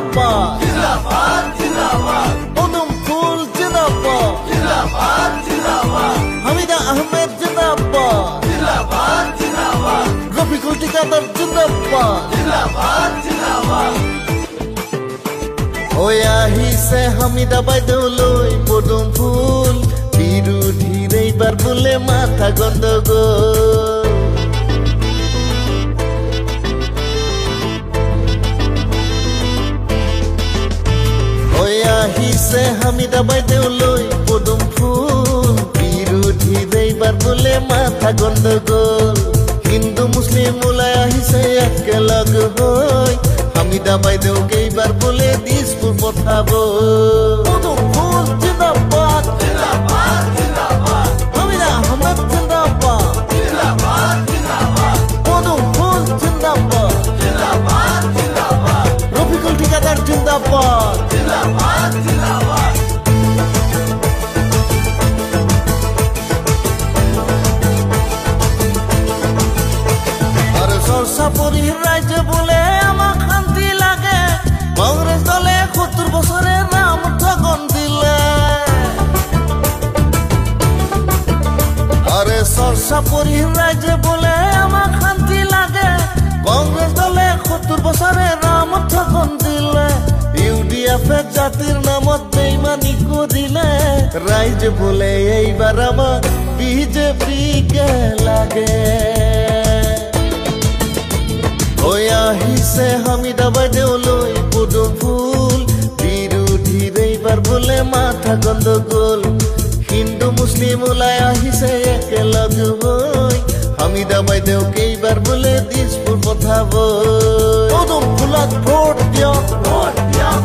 জিন্দাবাদ। পদম ফুল জিন্দাবাদ। হামিদা আহমেদ জিন্দাবাদ। রফিকুল টিকাদার জিন্দাবাদ। ওই আহিছে হামিদা বাইদেউ লৈ পদুম ফুল। বিৰোধীৰ এইবাৰ বোলে মাথা গণ্ডগোল আহিছে হামিদা বাইদেউ লৈ পদুম ফুল বিৰোধীৰ এইবাৰ বোলে মাথা গণ্ডগোল। হিন্দু মুছলিম ওলাই আহিছে একেলগ হৈ হামিদা বাইদেউক এইবাৰ বোলে দিছপুৰ পঠাব পদুম ফুল জিন্দাবাদ জিন্দাবাদ। রফিকুল ঠিকাদার জিন্দাবাদ। পরি রাজ্য বলে আমার শান্তি লাগে। কংগ্রেস দলে সত্তর বছরে নাম ঠগন দিলে। ইউডিএফে জাতির নামত বেইমানি করিলে। রাইজ বলে এইবার আমার বিজেপি কে লাগে। হৈ আহিছে হামিদা বাইদেউ লৈ ফুল বিৰোধীৰ এইবাৰ বোলে মাথা গন্ধ গণ্ডগোল হিন্দু মুসলিম ওলাই আহিছে একেলগ হৈ হামিদা বাইদেউ কেইবাৰ বোলে দিছপুৰ পঠাব দিয়ক ভোট দিয়ক ভোট দিয়ক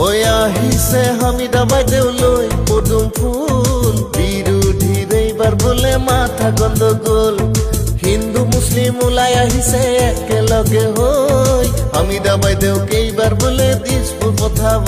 হৈ আহিছে হামিদা বাইদেউ লৈ পদুম ফুল বিৰোধীৰ এইবাৰ বোলে মাথা গণ্ডগোল হিন্দু মুছলিম ওলাই আহিছে একেলগে হৈ হামিদা বাইদেউক এইবাৰ বোলে দিছপুৰ পঠাব